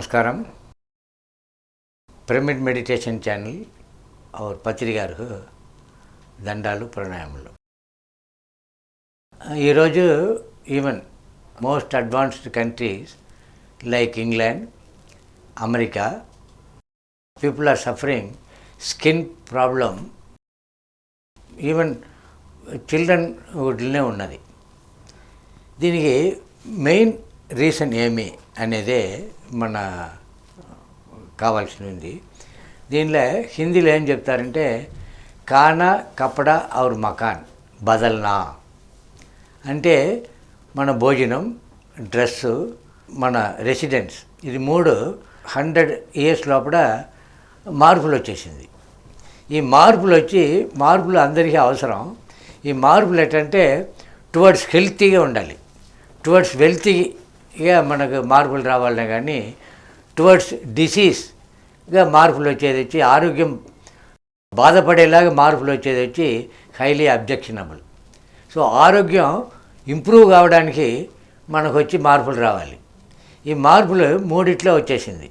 నమస్కారం. Pyramid meditation channel our Patri గారు దండాలు ప్రణాయములు. ఈరోజు even most advanced countries like England America people are suffering skin problem even children వుడ్లనే ఉన్నది దీనికి మెయిన్ రీజన్ ఏమి అనేదే మన కావాల్సింది దీనిలో హిందీలో ఏం చెప్తారంటే కానా కపడా ఔర్ మకాన్ బదల్నా. అంటే మన భోజనం డ్రెస్సు మన రెసిడెన్స్ ఇది మూడు హండ్రెడ్ ఇయర్స్ లోపల మార్పులు వచ్చేసింది ఈ మార్పులు వచ్చి మార్పులు అందరికీ అవసరం. ఈ మార్పులు ఏంటంటే టువర్డ్స్ హెల్తీగా ఉండాలి. టువర్డ్స్ ఇక మనకు మార్పులు రావాలనే కానీ టువర్డ్స్ డిసీజ్గా మార్పులు వచ్చేది వచ్చి ఆరోగ్యం బాధపడేలాగా మార్పులు వచ్చేది వచ్చి హైలీ అబ్జెక్షనబుల్ సో ఆరోగ్యం ఇంప్రూవ్ కావడానికి మనకు వచ్చి మార్పులు రావాలి. ఈ మార్పులు మూడిట్లో వచ్చేసింది.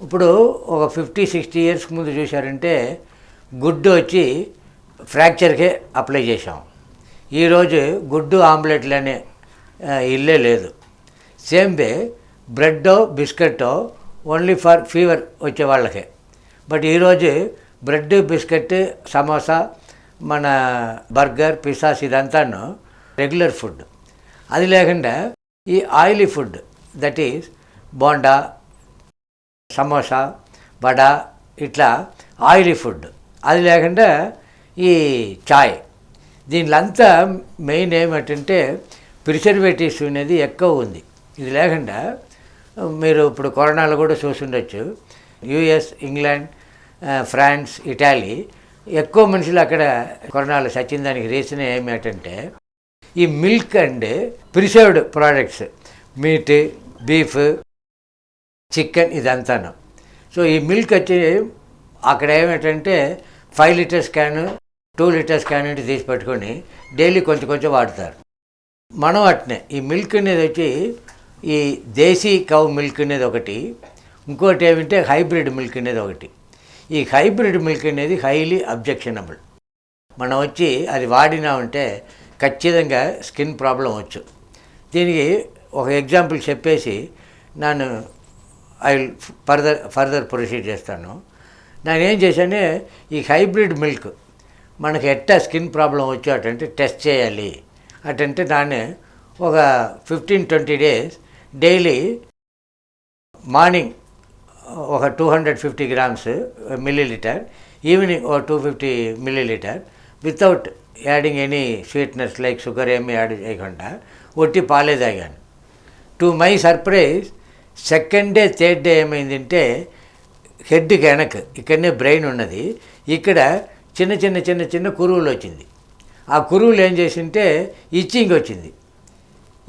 ఇప్పుడు ఒక ఫిఫ్టీ సిక్స్టీ ఇయర్స్ ముందు చూశారంటే గుడ్డు వచ్చి ఫ్రాక్చర్కే అప్లై చేసాం ఈరోజు గుడ్డు ఆమ్లెట్లు అనే ఇల్లే లేదు. Same way bread biscuit only for fever వచ్చే వాళ్ళకే. బట్ ఈరోజు బ్రెడ్ బిస్కెట్ సమోసా మన బర్గర్ పిసాస్ ఇదంతాను రెగ్యులర్ ఫుడ్. అది లేకుండా ఈ oily food that is bonda samosa vada ఇట్లా ఆయిలీ ఫుడ్. అది లేకుండా ఈ చాయ్. దీనిలో అంతా మెయిన్ ఏమిటంటే ప్రిజర్వేటివ్స్ అనేది ఎక్కువ ఉంది. ఇది లేకుండా మీరు ఇప్పుడు కరోనాలో కూడా చూసుండొచ్చు. యుఎస్ ఇంగ్లాండ్ ఫ్రాన్స్ ఇటాలీ ఎక్కువ మనుషులు అక్కడ కరోనాలో సచ్చిన దానికి రీజన్ ఏమిటంటే ఈ milk and preserved products meat beef chicken ఇదంతాను. So ఈ మిల్క్ వచ్చి అక్కడ ఏమిటంటే five litres can two litres can అంటే తీసి పెట్టుకొని డైలీ కొంచెం కొంచెం వాడతారు. మనం అట్నే ఈ మిల్క్ అనేది వచ్చి ఈ దేశీ కౌ మిల్క్ అనేది ఒకటి ఇంకోటి ఏమిటంటే హైబ్రిడ్ మిల్క్ అనేది ఒకటి. ఈ హైబ్రిడ్ మిల్క్ అనేది హైలీ అబ్జెక్షనబుల్ మనం వచ్చి అది వాడినామంటే ఖచ్చితంగా స్కిన్ ప్రాబ్లం వచ్చు. దీనికి ఒక ఎగ్జాంపుల్ చెప్పేసి నేను I will further further proceed చేస్తాను. నేను ఏం చేశానే ఈ హైబ్రిడ్ మిల్క్ మనకి ఎట్టా స్కిన్ ప్రాబ్లం వచ్చేటంటే టెస్ట్ చేయాలి. అటంటే దాన్ని ఒక fifteen twenty days daily morning ఒక two hundred fifty grams millilitre evening ఒక two fifty millilitre without adding any sweetness like sugar ఏమీ యాడ్ చేయకుండా ఒట్టి పాలే తాగాను. To my surprise second day third day ఏమైందంటే హెడ్ వెనక్ ఇక్కడనే బ్రెయిన్ ఉన్నది ఇక్కడ చిన్న చిన్న చిన్న చిన్న కురువులు వచ్చింది. ఆ కురువులు ఏం చేసింటే ఇచ్చింగ్ వచ్చింది.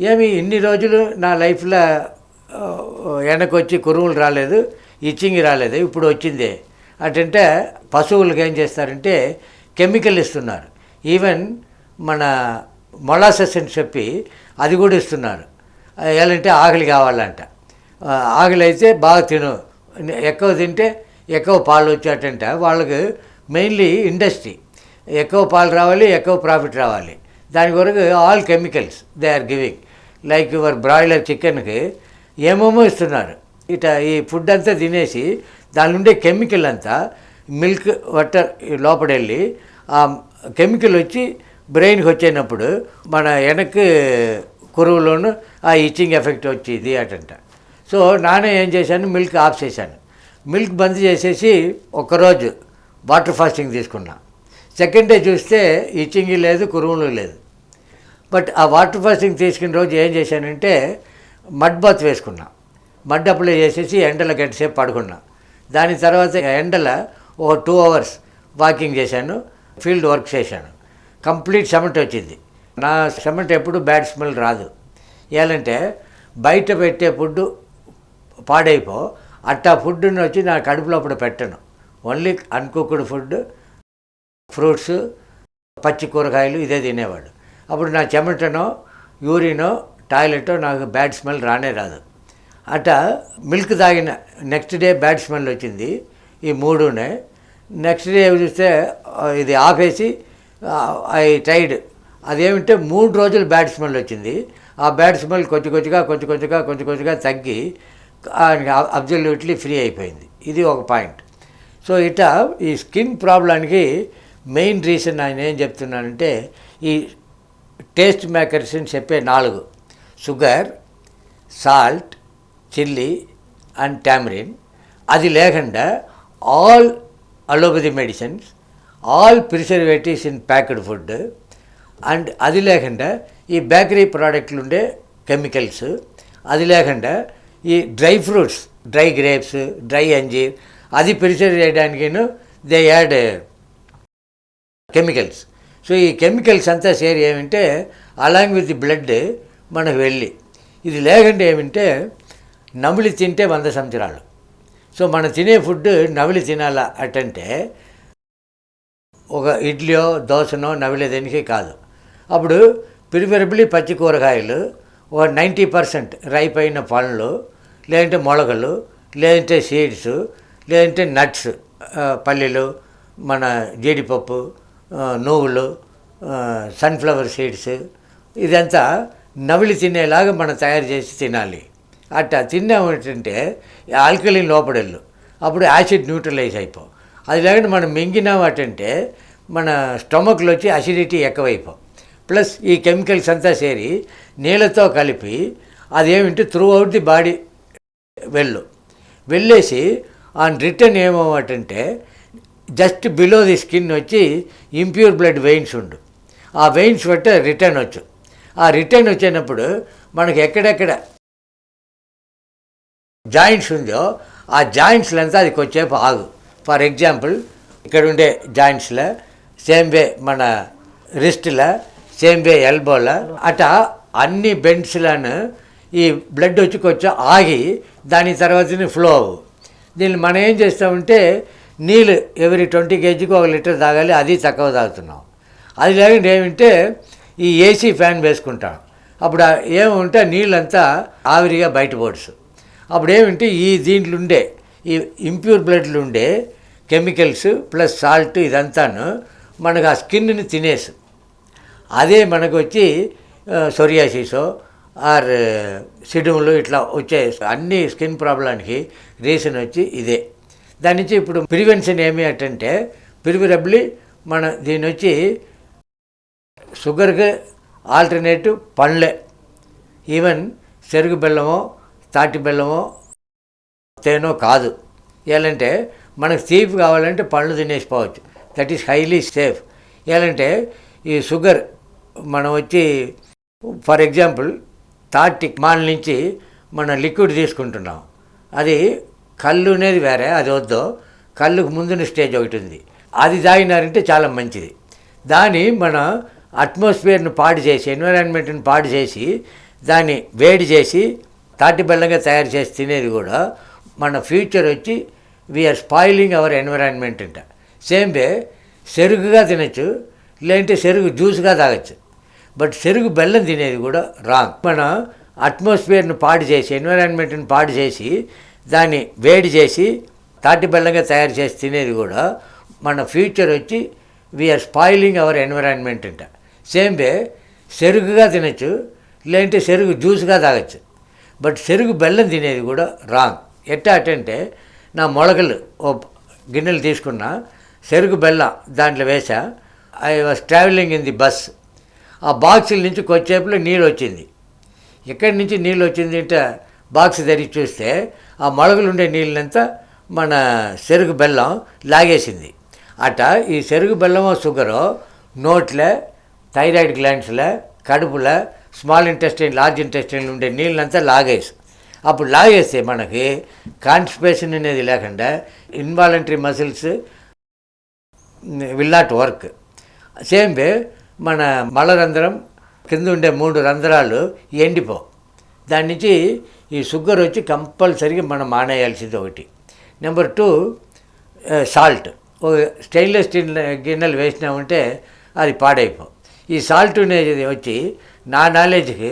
ఏమి ఇన్ని రోజులు నా లైఫ్లో వెనకొచ్చి వెనక్కి వచ్చి కురువులు రాలేదు ఇచ్చింగ్ రాలేదు ఇప్పుడు వచ్చిందే. అటంటే పశువులకు ఏం చేస్తారంటే కెమికల్ ఇస్తున్నారు. ఈవెన్ మన మొలాసెస్ అని చెప్పి అది కూడా ఇస్తున్నారు. ఎలాంటే ఆకలి కావాలంట. ఆకలి అయితే బాగా తిను. ఎక్కువ తింటే ఎక్కువ పాలు వచ్చేటంట. వాళ్ళకి మెయిన్లీ ఇండస్ట్రీ. ఎక్కువ పాలు రావాలి ఎక్కువ ప్రాఫిట్ రావాలి. దాని కొరకు all chemicals they are giving. Like your broiler చికెన్కి ఏమేమో ఇస్తున్నారు. ఇట ఈ ఫుడ్ అంతా తినేసి దాని ఉండే కెమికల్ అంతా మిల్క్ వాటర్ లోపడెళ్ళి ఆ కెమికల్ వచ్చి బ్రెయిన్కి వచ్చేటప్పుడు మన వెనక్కి కురువులోనూ ఆ ఇచ్చింగ్ ఎఫెక్ట్ వచ్చేది అటంట. సో నానే ఏం చేశాను? మిల్క్ ఆఫ్ చేశాను. మిల్క్ బంద్ చేసేసి ఒకరోజు వాటర్ ఫాస్టింగ్ తీసుకున్నా. సెకండ్ డే చూస్తే ఇచ్చింగ్ లేదు కురువులు లేదు. బట్ ఆ వాటర్ ఫాస్టింగ్ తీసుకున్న రోజు ఏం చేశానంటే మడ్ బాత్ వేసుకున్నా. మడ్ అప్లై చేసేసి ఎండలో గంటసేపు పడుకున్నా. దాని తర్వాత ఎండల ఒక టూ అవర్స్ వాకింగ్ చేశాను ఫీల్డ్ వర్క్ చేశాను. కంప్లీట్ సెమెంట్ వచ్చింది. నా సెమెంట్ ఎప్పుడు బ్యాడ్ స్మెల్ రాదు. ఏలంటే బయట పెట్టే ఫుడ్ పాడైపో అట్టా ఫుడ్ని వచ్చి నా కడుపులో అప్పుడు పెట్టను. ఓన్లీ అన్కుక్డ్ ఫుడ్ ఫ్రూట్స్ పచ్చి కూరగాయలు ఇదే తినేవాడు. అప్పుడు నా చెమటనో యూరినో టాయిలెట్ నాకు బ్యాడ్ స్మెల్ రానే రాదు. అట మిల్క్ తాగిన నెక్స్ట్ డే బ్యాడ్ స్మెల్ వచ్చింది ఈ మూడునే. నెక్స్ట్ డే చూస్తే ఇది ఆపేసి ఐ ట్రైడ్. అదేమిటంటే మూడు రోజులు బ్యాడ్ స్మెల్ వచ్చింది. ఆ బ్యాడ్ స్మెల్ కొంచెం కొంచెంగా కొంచెం కొంచెంగా కొంచెం కొంచెంగా తగ్గి అబ్జల్యూట్లీ ఫ్రీ అయిపోయింది. ఇది ఒక పాయింట్. సో ఇట ఈ స్కిన్ ప్రాబ్లానికి మెయిన్ రీజన్ ఆయన ఏం చెప్తున్నానంటే ఈ టేస్ట్ మేకర్స్ అని చెప్పే నాలుగు. Sugar salt chilli and tamarind. అది లేకుండా all allopathy medicines all preservatives in packed food. And అది లేకుండా ఈ బేకరీ ప్రోడక్ట్లు ఉండే కెమికల్స్. అది లేకుండా ఈ dry fruits dry grapes dry అంజీర్ అది ప్రిజర్వ్ చేయడానికిను దే యాడ్ కెమికల్స్. సో ఈ కెమికల్స్ అంతా సేర్ ఏమంటే అలాంగ్ విత్ ది బ్లడ్ మనకు వెళ్ళి. ఇది లేకుండా ఏమంటే నమిలి తింటే వంద సంవత్సరాలు. సో మనం తినే ఫుడ్ నమిలి తినాలా అటంటే ఒక ఇడ్లీయో దోశనో నవిలేదానికి కాదు. అప్పుడు ప్రిఫరబుల్లీ పచ్చి కూరగాయలు ఒక నైంటీ పర్సెంట్ రైప్ అయిన పళ్ళు లేదంటే మొలకలు లేదంటే సీడ్స్ లేదంటే నట్స్ పల్లీలు మన జీడిపప్పు నువ్వులు సన్ఫ్లవర్ సీడ్స్ ఇదంతా నవిలి తినేలాగా మనం తయారు చేసి తినాలి. అట్టా తిన్నామంటే ఆల్కలిన్ లోపడెళ్ళు. అప్పుడు యాసిడ్ న్యూట్రలైజ్ అయిపో. అది లేకుండా మనం మింగినామటంటే మన స్టమక్లో వచ్చి అసిడిటీ ఎక్కువైపో. ప్లస్ ఈ కెమికల్స్ అంతా చేరి నీళ్ళతో కలిపి అదేమిటి త్రూ అవుట్ ది బాడీ వెళ్ళు. వెళ్ళేసి ఆ రిటర్న్ ఏమవుతుంటే జస్ట్ బిలో ది స్కిన్ వచ్చి ఇంప్యూర్ బ్లడ్ వెయిన్స్ ఉండు. ఆ వెయిన్స్ బట్టి రిటర్న్ వచ్చు. ఆ రిటర్న్ వచ్చినప్పుడు మనకి ఎక్కడెక్కడ జాయింట్స్ ఉందో ఆ జాయింట్స్లంతా అది కొద్దిసేపు ఆగు. ఫర్ ఎగ్జాంపుల్ ఇక్కడ ఉండే జాయింట్స్లో సేమ్ వే మన రిస్ట్లో సేమ్ వే ఎల్బోలో అట అన్ని బెండ్స్లను ఈ బ్లడ్ వచ్చి కొంచెం ఆగి దాని తర్వాత ఫ్లో అవ్వు. దీన్ని మనం ఏం చేస్తామంటే నీళ్ళు ఎవరి ట్వంటీ కేజీకి ఒక లీటర్ తాగాలి అది తక్కువ తాగుతున్నాం. అది లేకుండా ఏమంటే ఈ ఏసీ ఫ్యాన్ వేసుకుంటాం. అప్పుడు ఏముంటే నీళ్ళంతా ఆవిరిగా బయట పోడుసు. అప్పుడు ఏమంటే ఈ దీంట్లో ఉండే ఈ ఇంప్యూర్ బ్లడ్లు ఉండే కెమికల్స్ ప్లస్ సాల్ట్ ఇదంతాను మనకు ఆ స్కిన్ని తినేసు. అదే మనకు వచ్చి సొరియాసిసో ఆర్ సిడుములు ఇట్లా వచ్చే అన్ని స్కిన్ ప్రాబ్లానికి రీజన్ వచ్చి ఇదే. దాని నుంచి ఇప్పుడు ప్రివెన్షన్ ఏమి అంటే ప్రిఫరబ్లీ మన దీని వచ్చి షుగర్కి ఆల్టర్నేటివ్ పండ్లే ఈవెన్ చెరుగు బెల్లమో తాటి బెల్లమో తేనో కాదు. ఏలంటే మనకు తీపి కావాలంటే పండ్లు తినేసిపోవచ్చు. దట్ ఈస్ హైలీ సేఫ్ ఏలంటే ఈ షుగర్ మనం వచ్చి ఫర్ ఎగ్జాంపుల్ తాటి మాల నుంచి మన లిక్విడ్ తీసుకుంటున్నాం. అది కళ్ళు అనేది వేరే అది వద్దు. కళ్ళుకు ముందున స్టేజ్ ఒకటి ఉంది. అది తాగినారంటే చాలా మంచిది. దాన్ని మన అట్మాస్ఫియర్ను పాడు చేసి ఎన్విరాన్మెంట్ని పాడు చేసి దాన్ని వేడి చేసి తాటి బెల్లంగా తయారు చేసి తినేది కూడా మన ఫ్యూచర్ వచ్చి we are spoiling our environment అంట. సేమ్ వే సెరుగుగా తినచ్చు లేదంటే సెరుగు జ్యూస్గా తాగొచ్చు. బట్ సెరుగు బెల్లం తినేది కూడా రాంగ్ మన అట్మాస్ఫియర్ను పాడు చేసి ఎన్విరాన్మెంట్ని పాడు చేసి దాన్ని వేడి చేసి తాటి బెల్లంగా తయారు చేసి తినేది కూడా మన ఫ్యూచర్ వచ్చి we are spoiling our environment అంట. సేమ్ వే సెరుగుగా తినచ్చు లేదంటే సెరుగు జ్యూస్గా తాగొచ్చు. బట్ సెరుగు బెల్లం తినేది కూడా రాంగ్ ఎట్టా అటంటే నా మొలకలు ఓ గిన్నెలు తీసుకున్నా సెరుగు బెల్లం దాంట్లో వేసా I was travelling in the bus ఆ బాక్సుల నుంచి కొద్దిసేపులో నీళ్ళు వచ్చింది. ఎక్కడి నుంచి నీళ్ళు వచ్చింది అంటే బాక్స్ తెరిచి చూస్తే ఆ మొలకలుండే నీళ్ళంతా మన సెరుగు బెల్లం లాగేసింది. అట ఈ సెరుగు బెల్లమో షుగరు నోట్లే థైరాయిడ్ గ్లాండ్స్ల కడుపులో స్మాల్ ఇంటెస్టైన్ లార్జ్ ఇంటెస్టైన్ ఉండే నీళ్ళంతా లాగేసి అప్పుడు లాగేస్తే మనకి కాన్స్టిపేషన్ అనేది లేకుండా involuntary muscles will not work. Same way మన రంధ్రం కింద ఉండే మూడు రంధ్రాలు ఎండిపో. దాని నుంచి ఈ షుగర్ వచ్చి కంపల్సరీగా మనం మానేయాల్సింది ఒకటి. Number two salt. ఓ స్టెయిన్లెస్ స్టీల్ గిన్నెలు వేసినామంటే అది పాడైపో. ఈ సాల్ట్ అనేది వచ్చి నా నాలెడ్జ్కి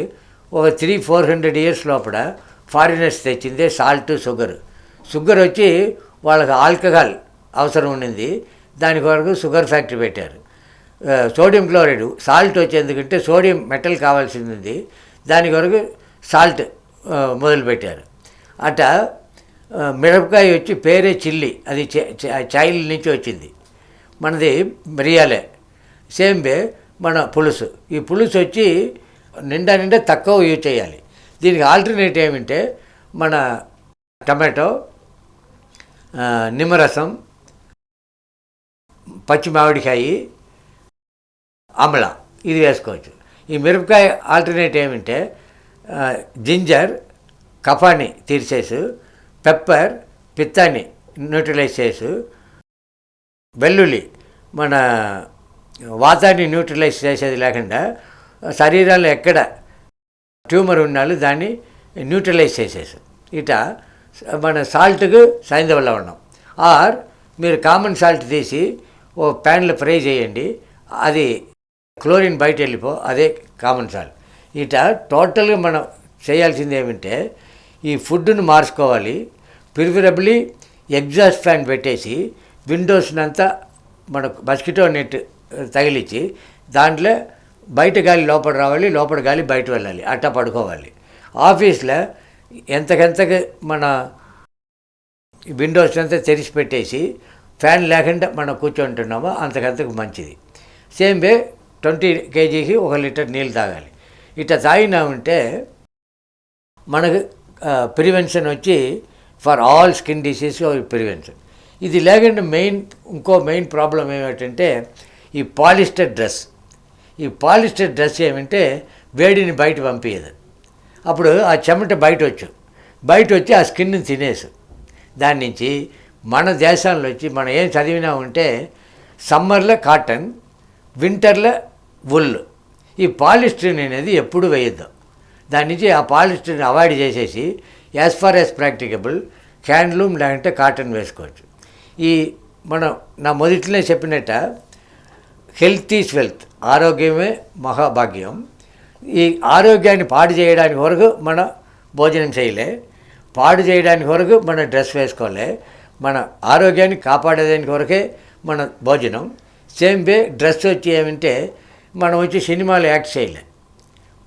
ఒక త్రీ ఫోర్ హండ్రెడ్ ఇయర్స్ లోపల ఫారినర్స్ తెచ్చిందే సాల్ట్ షుగర్. షుగర్ వచ్చి వాళ్ళకి ఆల్కహాల్ అవసరం ఉండింది. దాని కొరకు షుగర్ ఫ్యాక్టరీ పెట్టారు. Sodium chloride. సాల్ట్ వచ్చేందుకంటే సోడియం మెటల్ కావాల్సింది. దాని కొరకు సాల్ట్ మొదలుపెట్టారు. అట మిరపకాయ వచ్చి పేరే చిల్లి అది చై- చైల్డ్ నుంచి వచ్చింది. మనది మిరియాలే. సేమ్వే మన పులుసు. ఈ పులుసు వచ్చి నిండా నిండా తక్కువ యూజ్ చేయాలి. దీనికి ఆల్టర్నేట్ ఏమంటే మన టమాటో నిమ్మరసం పచ్చి మామిడికాయ ఆమ్ల. ఇది వేసుకోవచ్చు. ఈ మిరపకాయ ఆల్టర్నేట్ ఏమంటే జింజర్ కఫాని తీర్చేసు పెప్పర్ పిత్తాన్ని న్యూట్రలైజ్ చేసు వెల్లుల్లి మన వాతాన్ని న్యూట్రలైజ్ చేసేది లేకుండా శరీరంలో ఎక్కడ ట్యూమర్ ఉన్నాలో దాన్ని న్యూట్రలైజ్ చేసేసు. ఇట మన సాల్ట్కు సైంధవ లవణం ఆర్ మీరు కామన్ సాల్ట్ తీసి ఓ ప్యాన్లో ఫ్రై చేయండి. అది క్లోరిన్ బయట వెళ్ళిపో అదే కామన్ సాల్ట్ ఇట టోటల్గా మనం చేయాల్సింది ఏమంటే ఈ ఫుడ్ను మార్చుకోవాలి. ప్రిఫరబ్లీ ఎగ్జాస్ట్ ఫ్యాన్ పెట్టేసి విండోస్నంతా మనకు మస్కిటో నెట్ తగిలించి దాంట్లో బయట గాలి లోపల రావాలి లోపల గాలి బయట వెళ్ళాలి అట్టా పడుకోవాలి. ఆఫీస్లో ఎంతకెంతకి మన విండోస్ అంతా తెరిచి పెట్టేసి ఫ్యాన్ లేకుండా మనం కూర్చుంటున్నామో అంతకంతకు మంచిది. సేమ్ వే ట్వంటీ కేజీకి ఒక లీటర్ నీళ్ళు తాగాలి. ఇట్లా తాగినామంటే మనకు ప్రివెన్షన్ వచ్చి for all skin disease prevention. ఇది లేకుండా మెయిన్ ఇంకో మెయిన్ ప్రాబ్లం ఏమిటంటే ఈ పాలిస్టర్ డ్రెస్. ఈ పాలిస్టర్ డ్రెస్ ఏమంటే వేడిని బయట పంపించదు అప్పుడు ఆ చెమట బయట వచ్చు బయట వచ్చి ఆ స్కిన్ని తినేసు. దాని నుంచి మన దేశంలో వచ్చి మనం ఏం చదివినా ఉంటే సమ్మర్లో కాటన్ వింటర్లో ఉల్లు ఈ పాలిస్టరీన్ అనేది ఎప్పుడు వేయద్దు. దాని నుంచి ఆ పాలిస్టరీని అవాయిడ్ చేసేసి as far as practicable handloom లేదంటే కాటన్ వేసుకోవచ్చు. ఈ మనం నా మొదటిలో చెప్పినట్ట హెల్త్ ఈజ్ వెల్త్ ఆరోగ్యమే మహాభాగ్యం. ఈ ఆరోగ్యాన్ని పాడు చేయడానికి వరకు మన భోజనం చేయలే. పాడు చేయడానికి వరకు మన డ్రెస్ వేసుకోలే. మన ఆరోగ్యాన్ని కాపాడేదానికి వరకే మన భోజనం. సేమ్ వే డ్రెస్ వచ్చి ఏమంటే మనం వచ్చి సినిమాలు యాక్ట్ చేయలే.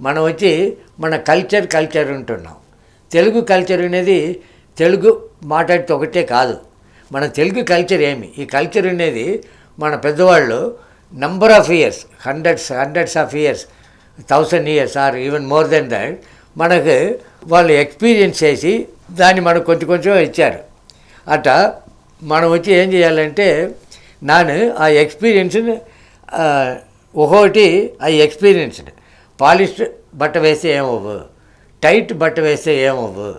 మనం వచ్చి మన కల్చర్ కల్చర్ ఉంటున్నాం. తెలుగు కల్చర్ అనేది తెలుగు మాట్లాడితే ఒకటే కాదు. మన తెలుగు కల్చర్ ఏమి? ఈ కల్చర్ అనేది మన పెద్దవాళ్ళు number of years hundreds hundreds of years thousand years or even more than that మనకు వాళ్ళు ఎక్స్పీరియన్స్ చేసి దాన్ని మనకు కొంచెం కొంచెం ఇచ్చారు. అట మనం వచ్చి ఏం చేయాలంటే నాను ఆ ఎక్స్పీరియన్స్ని ఒక్కొక్కటి ఆ ఎక్స్పీరియన్స్డ్. పాలిష్ బట్ట వేస్తే ఏమవ్వు? టైట్ బట్ట వేస్తే ఏమవ్వు?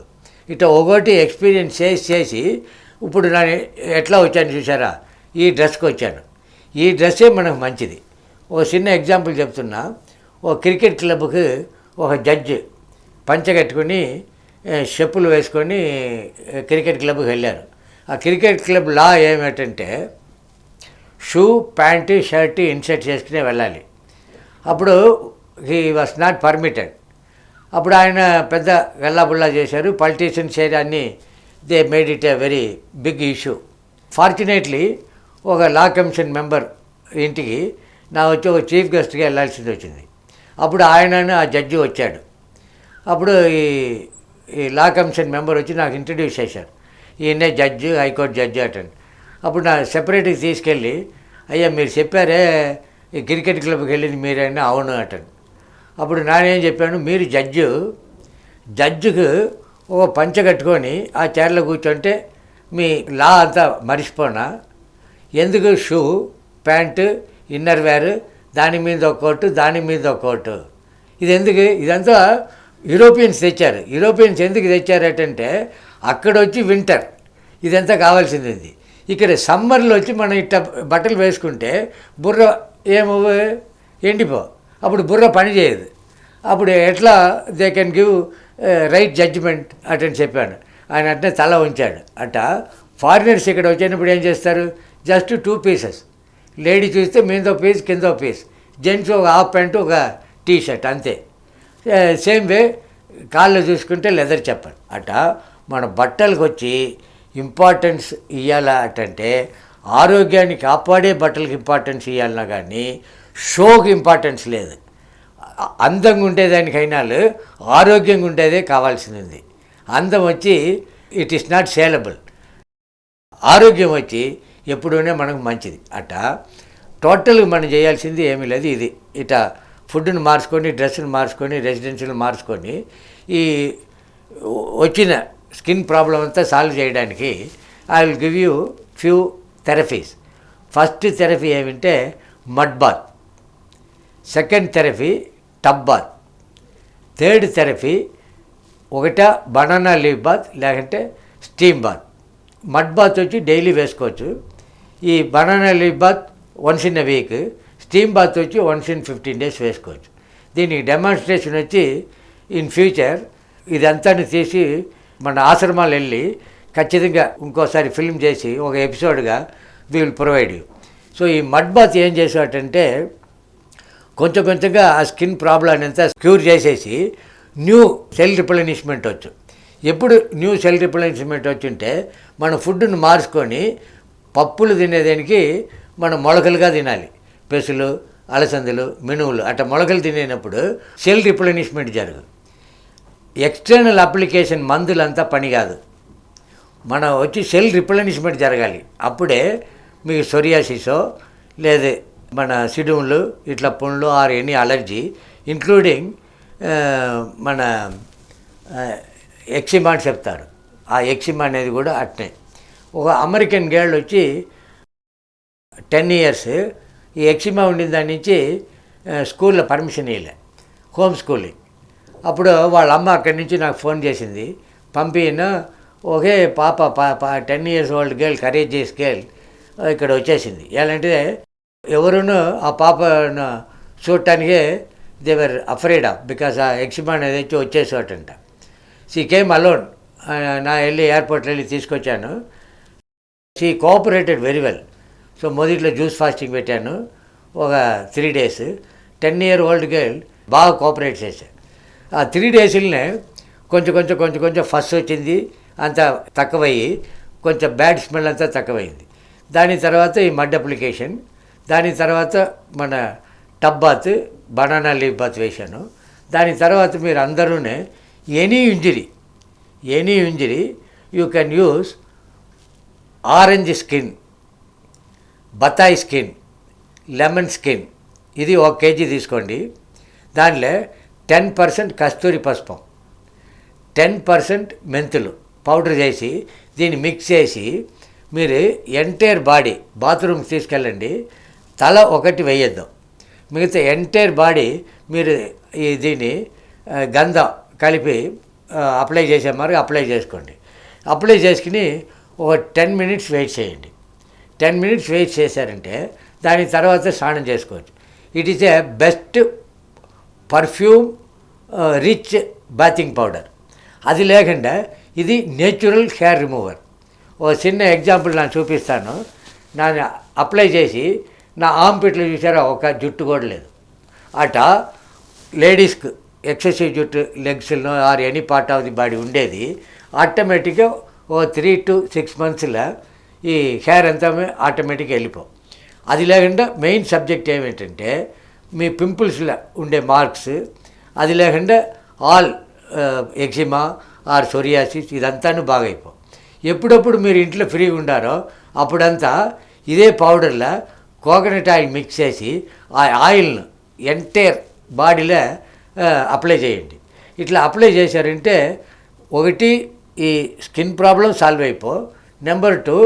ఇట్లా ఒకటి ఎక్స్పీరియన్స్ చేసి చేసి ఇప్పుడు నేను ఎట్లా వచ్చాను చూసారా ఈ డ్రెస్కి వచ్చాను. ఈ డ్రెస్సే మనకు మంచిది. ఓ చిన్న ఎగ్జాంపుల్ చెప్తున్నా. ఓ క్రికెట్ క్లబ్కి ఒక జడ్జి పంచగట్టుకుని చెప్పులు వేసుకొని క్రికెట్ క్లబ్కి వెళ్ళారు. ఆ క్రికెట్ క్లబ్ లా ఏమిటంటే షూ ప్యాంటు షర్ట్ ఇన్సర్ట్ చేసుకునే వెళ్ళాలి. అప్పుడు హీ వాస్ నాట్ పర్మిటెడ్. అప్పుడు ఆయన పెద్ద గల్లాబుల్లా చేశారు. పొలిటీషియన్స్ అన్ని they made it a very big issue. Fortunately ఒక లా కమిషన్ మెంబర్ ఇంటికి నా వచ్చి ఒక చీఫ్ గెస్ట్గా వెళ్ళాల్సింది వచ్చింది. అప్పుడు ఆయన ఆ జడ్జి వచ్చాడు. అప్పుడు ఈ ఈ లా కమిషన్ మెంబర్ వచ్చి నాకు ఇంట్రడ్యూస్ చేశారు. ఈయనే జడ్జి హైకోర్టు జడ్జి అటండి. అప్పుడు నా సెపరేట్గా తీసుకెళ్ళి అయ్యా మీరు చెప్పారే ఈ క్రికెట్ క్లబ్కి వెళ్ళింది మీరైనా అవును అంటాను అప్పుడు నానేం చెప్పాను మీరు జడ్జు జడ్జికి ఒక పంచ కట్టుకొని ఆ చైర్లో కూర్చుంటే మీ లా అంతా మరిచిపోనా ఎందుకు షూ ప్యాంటు ఇన్నర్ వేర్ దాని మీద ఒక కోటు దాని మీద ఒక కోటు? ఇది ఎందుకు? ఇదంతా యూరోపియన్స్ తెచ్చారు. యూరోపియన్స్ ఎందుకు తెచ్చారటంటే అక్కడ వచ్చి వింటర్. ఇదంతా కావాల్సింది ఇది. ఇక్కడ సమ్మర్లో వచ్చి మనం ఇట్ట బట్టలు వేసుకుంటే బుర్ర ఏమవు ఎండిపో. అప్పుడు బుర్ర పని చేయదు. అప్పుడు ఎట్లా they can give right judgement అటని చెప్పాను ఆయన అంటే తల ఉంచాడు. అట్ట ఫారినర్స్ ఇక్కడ వచ్చినప్పుడు ఏం చేస్తారు? జస్ట్ టూ పీసెస్ లేడీ చూస్తే మీద పీస్ కింద పీస్ జెంట్స్ ఒక హాఫ్ ప్యాంటు ఒక టీ షర్ట్ అంతే సేమ్ వే కాళ్ళు చూసుకుంటే లెదర్ చెప్పండి. అట మన బట్టలకు వచ్చి ఇంపార్టెన్స్ ఇవ్వాలంటే ఆరోగ్యాన్ని కాపాడే బట్టలకు ఇంపార్టెన్స్ ఇవ్వాలన్నా కానీ షోకి ఇంపార్టెన్స్ లేదు. అందంగా ఉండేదానికైనా ఆరోగ్యంగా ఉండేదే కావాల్సింది అందం వచ్చి ఇట్ ఈస్ నాట్ సేలబుల్ ఆరోగ్యం వచ్చి ఎప్పుడూనే మనకు మంచిది. అట టోటల్గా మనం చేయాల్సింది ఏమీ లేదు ఇది. ఇట ఫుడ్ను మార్చుకొని డ్రెస్సుని మార్చుకొని రెసిడెన్షియల్ మార్చుకొని ఈ వచ్చిన స్కిన్ ప్రాబ్లం అంతా సాల్వ్ చేయడానికి I will give you few therapies. First therapy ఏమంటే mud bath. Second therapy tub bath. Third therapy ఒకట బనానా లీవ్ బాత్ లేకంటే స్టీమ్ బాత్. మడ్ బాత్ వచ్చి డైలీ వేసుకోవచ్చు. ఈ banana leaf bath once in a week steam bath వచ్చి once in fifteen days వేసుకోవచ్చు. దీనికి demonstration వచ్చి ఇన్ ఫ్యూచర్ ఇదంతా తీసి మన ఆశ్రమాలు వెళ్ళి ఖచ్చితంగా ఇంకోసారి ఫిల్మ్ చేసి ఒక ఎపిసోడ్గా we will provide you. So ఈ మడ్ బాత్ ఏం చేసేటంటే కొంచెం కొంచెంగా ఆ స్కిన్ ప్రాబ్లం అంతా క్యూర్ చేసేసి న్యూ సెల్ రిప్లెనిష్మెంట్ వచ్చు. ఎప్పుడు న్యూ సెల్ రిప్లెనిష్మెంట్ వచ్చింటే మన ఫుడ్ను మార్చుకొని పప్పులు తినేదానికి మనం మొలకలుగా తినాలి. పెసులు అలసందలు మినువులు అట్లా మొలకలు తినేటప్పుడు సెల్ రిప్లెనిష్మెంట్ జరగదు ఎక్స్టర్నల్ అప్లికేషన్ మందులంతా పని కాదు. మన వచ్చి సెల్ రిప్లెనిష్మెంట్ జరగాలి. అప్పుడే మీకు సొరియాసిసో లేదా మన సిడుములు ఇట్లా పుండ్లు ఆర్ ఎనీ అలర్జీ ఇంక్లూడింగ్ మన ఎక్సిమా అని చెప్తారు. ఆ ఎక్సిమా అనేది కూడా అట్నే. ఒక అమెరికన్ గర్ల్ వచ్చి టెన్ ఇయర్స్ ఈ ఎక్సిమా ఉండిన దాని నుంచి స్కూల్లో పర్మిషన్ ఇవ్వలే హోమ్ స్కూలింగ్. అప్పుడు వాళ్ళ అమ్మ అక్కడి నుంచి నాకు ఫోన్ చేసింది. పంపిన ఒకే పాప పాప ten years old girl courageous girl ఇక్కడ వచ్చేసింది. ఎలాంటిదే ఎవరునూ ఆ పాపను చూడటానికి they were afraid of because ఆ ఎక్సిమా అనేది వచ్చేసేవాటంట సీ కేమ్ అలోన్. నా వెళ్ళి ఎయిర్పోర్ట్లో వెళ్ళి తీసుకొచ్చాను. She cooperated very well. So మొదట్లో జ్యూస్ ఫాస్టింగ్ పెట్టాను. ఒక three days. Ten year old girl బాగా కోఆపరేట్ చేశాను ఆ త్రీ డేస్లోనే కొంచెం కొంచెం కొంచెం కొంచెం ఫస్ట్ వచ్చింది అంత తక్కువయ్యి కొంచెం బ్యాడ్ స్మెల్ అంతా తక్కువైంది దాని తర్వాత ఈ మడ్ అప్లికేషన్ దాని తర్వాత మన tub bath banana leaf bath వేశాను. దాని తర్వాత మీరు అందరూనే any injury any injury you can use orange skin బతాయి skin lemon skin ఇది ఒక కేజీ తీసుకోండి. దానిలో టెన్ పర్సెంట్ కస్తూరి పసుపం టెన్ పర్సెంట్ మెంతులు పౌడర్ చేసి దీన్ని మిక్స్ చేసి మీరు ఎంటైర్ బాడీ బాత్రూమ్కి తీసుకెళ్ళండి. తల ఒకటి వేయొద్దాం. మిగతా ఎంటైర్ బాడీ మీరు ఈ దీన్ని గంధం కలిపి అప్లై చేసే మరి అప్లై చేసుకోండి. అప్లై చేసుకుని ఒక టెన్ మినిట్స్ వెయిట్ చేయండి. టెన్ మినిట్స్ వెయిట్ చేశారంటే దాని తర్వాత స్నానం చేసుకోవచ్చు. It is a best perfume rich bathing powder అది లేకుండా ఇది నేచురల్ హెయిర్ రిమూవర్ ఓ చిన్న ఎగ్జాంపుల్ నేను చూపిస్తాను. నేను అప్లై చేసి నా ఆంపిట్లు చూసారా? ఒక జుట్టు కూడా లేదు. అట లేడీస్కి ఎక్సెసివ్ జుట్టు లెగ్స్లో or any part of the body ఉండేది. ఆటోమేటిక్గా ఓ త్రీ టు సిక్స్ మంత్స్లో ఈ హెయిర్ అంతా ఆటోమేటిక్గా వెళ్ళిపో. అది లేకుండా మెయిన్ సబ్జెక్ట్ ఏమిటంటే మీ పింపుల్స్లో ఉండే మార్క్స్ అది లేకుండా ఆల్ ఎగ్జిమా ఆర్ సొరియాసిస్ ఇదంతాను బాగైపో. ఎప్పుడప్పుడు మీరు ఇంట్లో ఫ్రీగా ఉండారో అప్పుడంతా ఇదే పౌడర్లో కోకోనట్ ఆయిల్ మిక్స్ చేసి ఆ ఆయిల్ను ఎంటైర్ బాడీలో అప్లై చేయండి. ఇట్లా అప్లై చేశారంటే ఒకటి ఈ స్కిన్ ప్రాబ్లం సాల్వ్ అయిపో. నెంబర్ టూ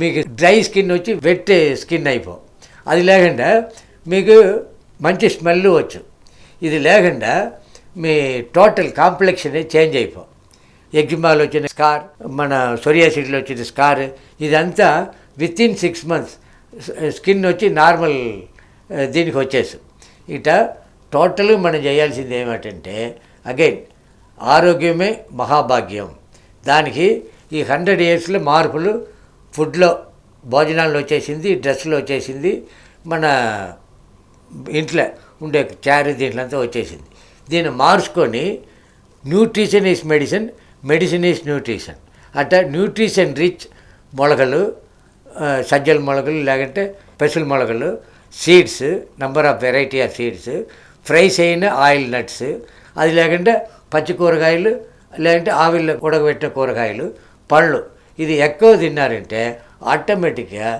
మీకు డ్రై స్కిన్ వచ్చి వెట్ స్కిన్ అయిపో. అది లేకుండా మీకు మంచి స్మెల్ వచ్చు. ఇది లేకుండా మీ టోటల్ కాంప్లెక్షన్ చేంజ్ అయిపో. ఎగ్జిమాలో వచ్చిన స్కార్ మన సొరియాసిడ్లో వచ్చిన స్కార్ ఇదంతా within six months skin వచ్చి నార్మల్ దీనికి వచ్చేసి. ఇట టోటల్ మనం చేయాల్సింది ఏమిటంటే అగైన్ ఆరోగ్యమే మహాభాగ్యం. దానికి ఈ హండ్రెడ్ ఇయర్స్లో మార్పులు ఫుడ్లో భోజనాల్లో వచ్చేసింది డ్రెస్లో వచ్చేసింది మన ఇంట్లో ఉండే చారు దీంట్లో అంతా వచ్చేసింది. దీన్ని మార్చుకొని nutrition is medicine medicine is nutrition. అంటే న్యూట్రిషన్ రిచ్ మొలకలు సజ్జల మొలకలు లేకుంటే పెసల మొలకలు seeds number of variety of seeds fries అయిన ఆయిల్ నట్స్ అది లేకుంటే పచ్చి కూరగాయలు లేదంటే ఆవిల్లో ఉడకబెట్టిన కూరగాయలు పళ్ళు ఇది ఎక్కువ తిన్నారంటే ఆటోమేటిక్గా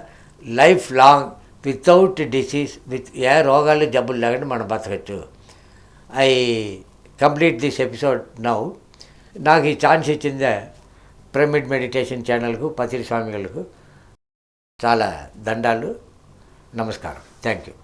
life long without disease with ఏ రోగాలు జబ్బులు లేకుండా మనం బతకచ్చు. I complete this episode now. నాకు ఈ ఛాన్స్ ఇచ్చిందే పిరమిడ్ మెడిటేషన్ ఛానల్కు పతిరి స్వామిలకు చాలా దండాలు. నమస్కారం. Thank you.